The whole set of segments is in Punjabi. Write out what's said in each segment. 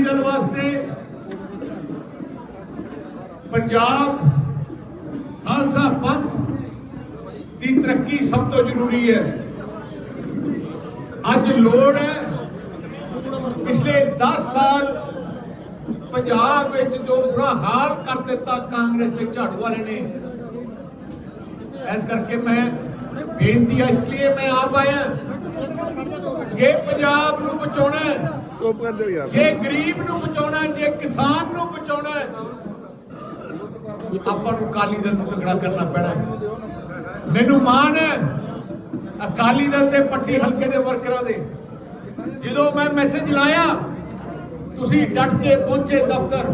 ਅਕਾਲੀ ਦਲ ਵਾਸਤੇ ਪੰਜਾਬ ਖਾਲਸਾ ਪੰਥ ਦੀ ਤਰੱਕੀ ਸਭ ਤੋਂ ਜ਼ਰੂਰੀ ਹੈ। ਅੱਜ ਲੋੜ ਹੈ ਪਿਛਲੇ 10 ਸਾਲ ਪੰਜਾਬ ਵਿੱਚ ਜੋ ਬੁਰਾ ਹਾਲ ਕਰ ਦਿੱਤਾ ਕਾਂਗਰਸ ਦੇ ਝਾੜੂ ਵਾਲੇ ਨੇ, ਇਸ ਕਰਕੇ ਮੈਂ ਬੇਨਤੀ ਹੈ ਇਸ ਲਈ ਮੈਂ ਆਪ ਆਇਆ। ਜੇ ਪੰਜਾਬ ਨੂੰ ਬਚਾਉਣਾ ਜੇ ਗਰੀਬ ਨੂੰ ਬਚਾਉਣਾ ਹੈ, ਜੇ ਕਿਸਾਨ ਨੂੰ ਬਚਾਉਣਾ ਹੈ, ਆਪਾਂ ਨੂੰ ਅਕਾਲੀ ਦਲ ਨੂੰ ਤਗੜਾ ਕਰਨਾ ਪੈਣਾ। ਮੈਨੂੰ ਮਾਣ ਹੈ ਅਕਾਲੀ ਦਲ ਦੇ ਪੱਟੀ ਹਲਕੇ ਦੇ ਵਰਕਰਾਂ ਦੇ। ਜਦੋਂ ਮੈਂ ਮੈਸੇਜ ਲਾਇਆ ਤੁਸੀਂ ਡਟ ਕੇ ਪਹੁੰਚੇ ਦਫ਼ਤਰ।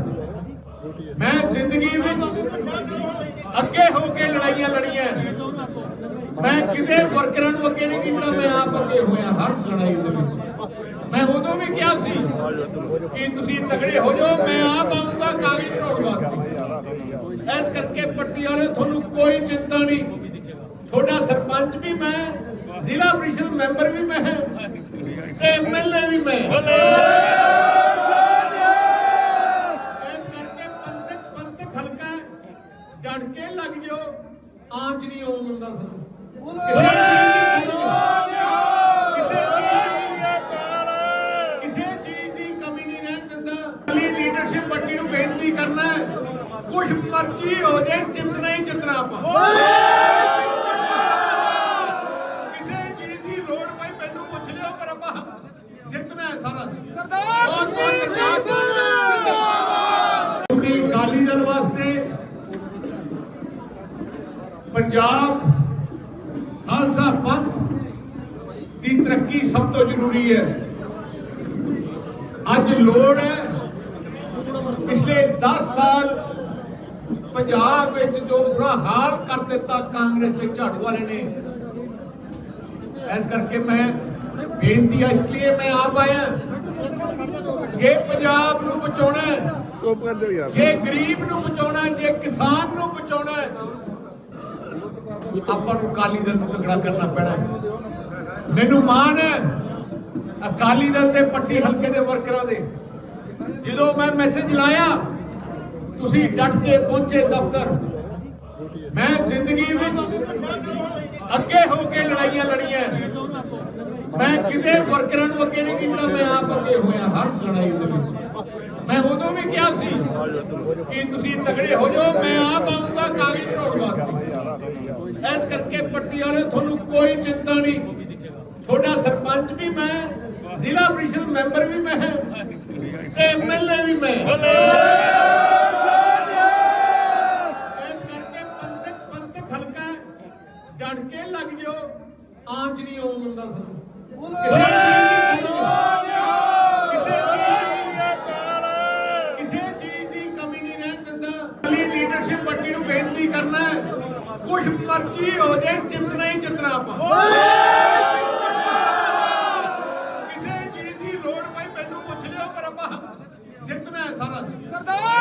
ਮੈਂ ਜ਼ਿੰਦਗੀ ਵਿੱਚ ਅੱਗੇ ਹੋ ਕੇ ਲੜਾਈਆਂ ਲੜੀਆਂ। ਮੈਂ ਕਿਤੇ ਵਰਕਰਾਂ ਨੂੰ ਅੱਗੇ ਨਹੀਂ ਕੀਤਾ ਮੈਂ ਆਪ ਅੱਗੇ ਹੋਇਆ ਹਰ ਲੜਾਈ ਦੇ ਵਿੱਚ। ਮੈਂ ਉਦੋਂ ਵੀ ਕਿਹਾ ਸੀ ਕਿ ਤੁਸੀਂ ਤਗੜੇ ਹੋ ਜਾਓ ਮੈਂ ਆਪ ਆਉਂਗਾ ਕਾਗਜ਼ ਬਣਾਉਣ ਵਾਸਤੇ। ਇਸ ਕਰਕੇ ਪੱਟੀ ਵਾਲੇ ਤੁਹਾਨੂੰ ਕੋਈ ਚਿੰਤਾ ਨਹੀਂ। ਤੁਹਾਡਾ ਸਰਪੰਚ ਵੀ ਮੈਂ ਜ਼ਿਲ੍ਹਾ ਪ੍ਰੀਸ਼ਦ ਮੈਂਬਰ ਵੀ ਮੈਂ ਤੇ ਐਮਐਲਏ ਵੀ ਮੈਂ। ਇਸ ਕਰਕੇ ਪੰਥਕ ਪੰਥਕ ਹਲਕਾ ਹੈ, ਡਟ ਕੇ ਲੱਗ ਜਾਓ ਆਂਚ ਨਹੀਂ ਆਉਣ ਤੁਹਾਨੂੰ। ਕਿਸੇ ਚੀਜ਼ ਦੀ- ਕੁਝ ਮਰਜ਼ੀ ਹੋ ਜਾਏ ਜਿੱਤਣਾ ਹੀ ਜਿੱਤਣਾ ਆਪਾਂ ਕਿਸੇ ਚੀਜ਼ ਦੀ ਲੋੜ ਪਈ ਮੈਨੂੰ ਪੁੱਛ ਲਿਓ ਪਰ ਆਪਾਂ ਜਿੱਤਣਾ ਹੈ ਸਾਰਾ ਸਰਦਾਰ ਬਹੁਤ ਬਹੁਤ ਅਕਾਲੀ ਦਲ ਵਾਸਤੇ ਪੰਜਾਬ ਖਾਲਸਾ ਪੰਥ ਦੀ ਤਰੱਕੀ ਸਭ ਤੋਂ ਜ਼ਰੂਰੀ ਹੈ। ਅੱਜ ਲੋੜ ਹੈ ਪਿਛਲੇ 10 ਸਾਲ ਪੰਜਾਬ ਵਿੱਚ ਜੋ ਬੁਰਾ ਹਾਲ ਕਰ ਦਿੱਤਾ ਕਾਂਗਰਸ ਤੇ ਝਾੜੂ ਵਾਲੇ ਨੇ। ਇਸ ਕਰਕੇ ਮੈਂ ਬੇਨਤੀ ਹੈ ਇਸ ਲਈ ਮੈਂ ਆਪ ਆਇਆ। ਜੇ ਪੰਜਾਬ ਨੂੰ ਬਚਾਉਣਾ ਹੈ ਚੁੱਪ ਕਰ ਜਾਓ ਯਾਰ ਜੇ ਗਰੀਬ ਨੂੰ ਬਚਾਉਣਾ ਹੈ, ਜੇ ਕਿਸਾਨ ਨੂੰ ਬਚਾਉਣਾ ਹੈ, ਆਪਾਂ ਨੂੰ ਅਕਾਲੀ ਦਲ ਨੂੰ ਤਗੜਾ ਕਰਨਾ ਪੈਣਾ ਹੈ। ਮੈਨੂੰ ਮਾਣ ਹੈ ਅਕਾਲੀ ਦਲ ਦੇ ਪੱਟੀ ਹਲਕੇ ਦੇ ਵਰਕਰਾਂ ਦੇ। ਜਦੋਂ ਮੈਂ ਮੈਸੇਜ ਲਾਇਆ, ਤੁਸੀਂ ਡਟ ਕੇ ਪਹੁੰਚੇ ਦਫ਼ਤਰ। ਮੈਂ ਜ਼ਿੰਦਗੀ ਵਿੱਚ ਅੱਗੇ ਹੋ ਕੇ ਲੜਾਈਆਂ ਲੜੀਆਂ ਮੈਂ ਕਿਤੇ ਵਰਕਰਾਂ ਨੂੰ ਅੱਗੇ ਨਹੀਂ ਕੀਤਾ, ਮੈਂ ਆਪ ਅੱਗੇ ਹੋਇਆ ਹਰ ਲੜਾਈ ਦੇ ਵਿੱਚ। ਮੈਂ ਉਦੋਂ ਵੀ ਕਿਹਾ ਸੀ ਕਿ ਤੁਸੀਂ ਤਗੜੇ ਹੋ ਜਾਓ, ਮੈਂ ਆਪ ਆਉਂਗਾ ਕਾਗਜ਼ ਬਣਾਉਣ ਵਾਸਤੇ। ਇਸ ਕਰਕੇ ਪੱਟੀ ਵਾਲੇ ਤੁਹਾਨੂੰ ਕੋਈ ਚਿੰਤਾ ਨਹੀਂ। ਤੁਹਾਡਾ ਸਰਪੰਚ ਵੀ ਮੈਂ ਜ਼ਿਲ੍ਹਾ ਪ੍ਰੀਸ਼ਦ ਮੈਂਬਰ ਵੀ ਮੈਂ ਤੇ ਐਮਐਲਏ ਵੀ ਮੈਂ। ਇਸ ਕਰਕੇ ਪੰਥਕ ਪੰਥਕ ਹਲਕਾ ਹੈ, ਡਟ ਕੇ ਲੱਗ ਜਾਓ। ਆਂਚ ਨਹੀਂ ਤੁਹਾਨੂੰ। ਕਿਸੇ ਚੀਜ਼ ਦੀ- ਕਿਸੇ ਚੀਜ਼ ਦੀ ਕਮੀ ਨਹੀਂ ਦਿੰਦਾ। ਅਲੀ ਲੀਡਰਸ਼ਿਪ ਪਾਰਟੀ ਨੂੰ ਬੇਨਤੀ ਕਰਨਾ ਕੁਝ ਮਰਜ਼ੀ ਹੋ ਜਾਏ ਹੀ ਆਪਾਂ। ਪਰ ਆਪਾਂ ਜਿੱਤਣਾ ਹੈ ਸਾਰਾ। ਸਰਦਾਰ!